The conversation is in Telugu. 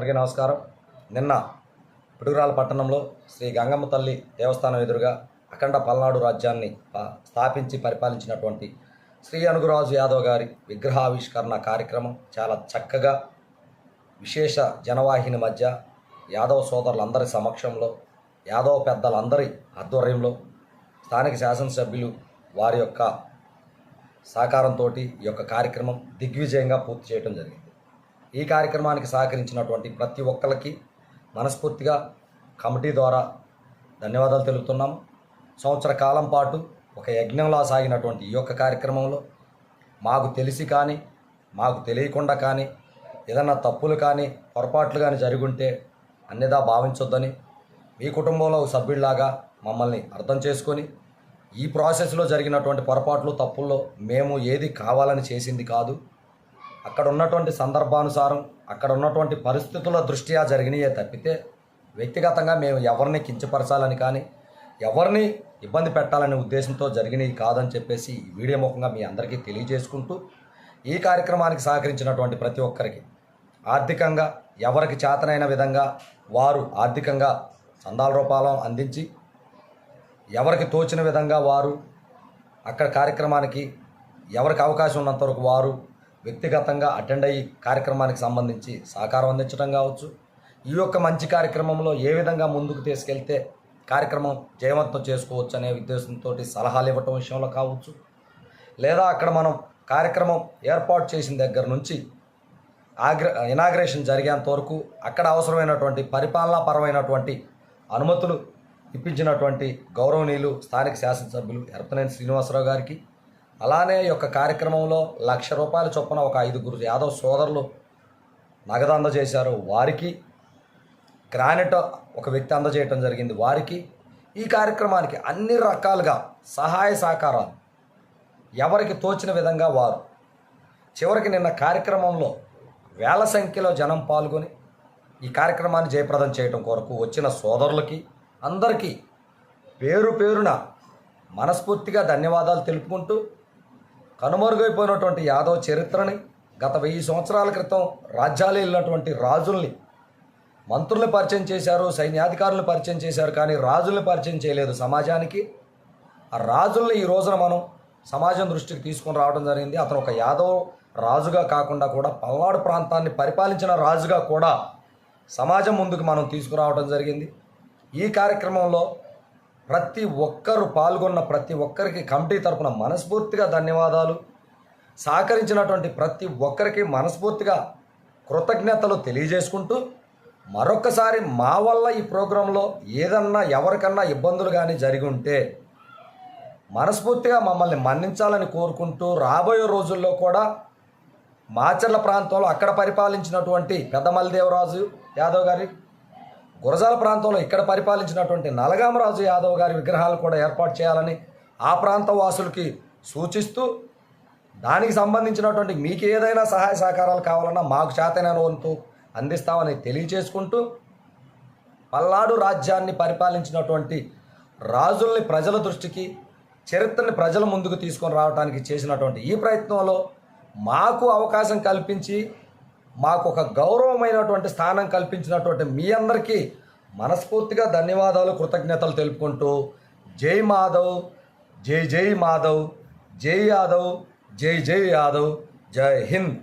అందరికీ నమస్కారం. నిన్న పిడుగురాల పట్టణంలో శ్రీ గంగమ్మ తల్లి దేవస్థానం ఎదురుగా అఖండ పల్నాడు రాజ్యాన్ని స్థాపించి పరిపాలించినటువంటి శ్రీ అనుగురాజు యాదవ్ గారి విగ్రహావిష్కరణ కార్యక్రమం చాలా చక్కగా విశేష జనవాహిని మధ్య యాదవ్ సోదరులందరి సమక్షంలో యాదవ్ పెద్దలందరి ఆధ్వర్యంలో స్థానిక శాసనసభ్యులు వారి యొక్క సహకారంతో ఈ యొక్క కార్యక్రమం దిగ్విజయంగా పూర్తి చేయడం జరిగింది. ఈ కార్యక్రమానికి సహకరించినటువంటి ప్రతి ఒక్కరికి మనస్ఫూర్తిగా కమిటీ ద్వారా ధన్యవాదాలు తెలుపుతున్నాము సంవత్సర కాలం పాటు ఒక యజ్ఞంలా సాగినటువంటి ఈ యొక్క కార్యక్రమంలో మాకు తెలిసి కానీ మాకు తెలియకుండా కానీ ఏదన్నా తప్పులు కానీ పొరపాట్లు కానీ జరుగుంటే అన్నిదా భావించొద్దని మీ కుటుంబంలో సభ్యుడిలాగా మమ్మల్ని అర్థం చేసుకొని ఈ ప్రాసెస్లో జరిగినటువంటి పొరపాట్లు తప్పుల్లో మేము ఏది కావాలని చేసింది కాదు. అక్కడ ఉన్నటువంటి సందర్భానుసారం అక్కడ ఉన్నటువంటి పరిస్థితుల దృష్ట్యా జరిగినాయే తప్పితే వ్యక్తిగతంగా మేము ఎవరిని కించపరచాలని కానీ ఎవరిని ఇబ్బంది పెట్టాలనే ఉద్దేశంతో జరిగినవి కాదని చెప్పేసి వీడియో ముఖంగా మీ అందరికీ తెలియజేసుకుంటూ ఈ కార్యక్రమానికి సహకరించినటువంటి ప్రతి ఒక్కరికి ఆర్థికంగా ఎవరికి చేతనైన విధంగా వారు ఆర్థికంగా చందాల రూపాలను అందించి ఎవరికి తోచిన విధంగా వారు అక్కడ కార్యక్రమానికి ఎవరికి అవకాశం ఉన్నంతవరకు వారు వ్యక్తిగతంగా అటెండ్ అయ్యి కార్యక్రమానికి సంబంధించి సహకారం అందించడం కావచ్చు. ఈ యొక్క మంచి కార్యక్రమంలో ఏ విధంగా ముందుకు తీసుకెళ్తే కార్యక్రమం జయవంతం చేసుకోవచ్చు అనే ఉద్దేశంతో సలహాలు ఇవ్వటం విషయంలో కావచ్చు. లేదా అక్కడ మనం కార్యక్రమం ఏర్పాటు చేసిన దగ్గర నుంచి ఆగ్ర ఇనాగ్రేషన్ జరిగేంత వరకు అక్కడ అవసరమైనటువంటి పరిపాలనాపరమైనటువంటి అనుమతులు ఇప్పించినటువంటి గౌరవనీయులు స్థానిక శాసనసభ్యులు ఎర్పనేని శ్రీనివాసరావు గారికి అలానే ఈ యొక్క కార్యక్రమంలో లక్ష రూపాయల చొప్పున ఒక ఐదుగురు యాదవ్ సోదరులు నగదు అందజేశారు వారికి గ్రానైట్ ఒక వ్యక్తి అందజేయటం జరిగింది. వారికి ఈ కార్యక్రమానికి అన్ని రకాలుగా సహాయ సహకారాలు ఎవరికి తోచిన విధంగా వారు చివరికి నిన్న కార్యక్రమంలో వేల సంఖ్యలో జనం పాల్గొని ఈ కార్యక్రమాన్ని జయప్రదం చేయడం కొరకు వచ్చిన సోదరులకి అందరికీ పేరు పేరున మనస్ఫూర్తిగా ధన్యవాదాలు తెలుపుకుంటూ కనుమరుగైపోయినటువంటి యాదవ చరిత్రని గత వెయ్యి సంవత్సరాల క్రితం రాజ్యాలు వెళ్ళినటువంటి రాజుల్ని మంత్రుల్ని పరిచయం చేశారు సైన్యాధికారులను పరిచయం చేశారు కానీ రాజుల్ని పరిచయం చేయలేదు సమాజానికి. ఆ రాజుల్ని ఈ రోజున మనం సమాజం దృష్టికి తీసుకొని రావడం జరిగింది. అతను ఒక యాదవ్ రాజుగా కాకుండా కూడా పల్నాడు ప్రాంతాన్ని పరిపాలించిన రాజుగా కూడా సమాజం ముందుకు మనం తీసుకురావడం జరిగింది. ఈ కార్యక్రమంలో ప్రతి ఒక్కరు పాల్గొన్న ప్రతి ఒక్కరికి కమిటీ తరపున మనస్ఫూర్తిగా ధన్యవాదాలు. సహకరించినటువంటి ప్రతి ఒక్కరికి మనస్ఫూర్తిగా కృతజ్ఞతలు తెలియజేసుకుంటూ మరొకసారి మా వల్ల ఈ ప్రోగ్రాంలో ఏదన్నా ఎవరికన్నా ఇబ్బందులు కానీ జరిగి ఉంటే మనస్ఫూర్తిగా మమ్మల్ని మన్నించాలని కోరుకుంటూ రాబోయే రోజుల్లో కూడా మాచర్ల ప్రాంతంలో అక్కడ పరిపాలించినటువంటి పెద్దమల్లిదేవరాజు యాదవ్ గారి గురజాల ప్రాంతంలో ఇక్కడ పరిపాలించినటువంటి నలగామరాజు యాదవ్ గారి విగ్రహాలు కూడా ఏర్పాటు చేయాలని ఆ ప్రాంత వాసులకి సూచిస్తూ దానికి సంబంధించినటువంటి మీకు ఏదైనా సహాయ సహకారాలు కావాలన్నా మాకు చేతనైన వంతు అందిస్తామని తెలియచేసుకుంటూ పల్నాడు రాజ్యాన్ని పరిపాలించినటువంటి రాజుల్ని ప్రజల దృష్టికి చరిత్రని ప్రజల ముందుకు తీసుకొని రావడానికి చేసినటువంటి ఈ ప్రయత్నంలో మాకు అవకాశం కల్పించి మాకు ఒక గౌరవమైనటువంటి స్థానం కల్పించినటువంటి మీ అందరికీ మనస్ఫూర్తిగా ధన్యవాదాలు కృతజ్ఞతలు తెలుపుకుంటూ జై మాధవ్ జై జై మాధవ్ జై యాదవ్ జై జై యాదవ్ జై హింద్.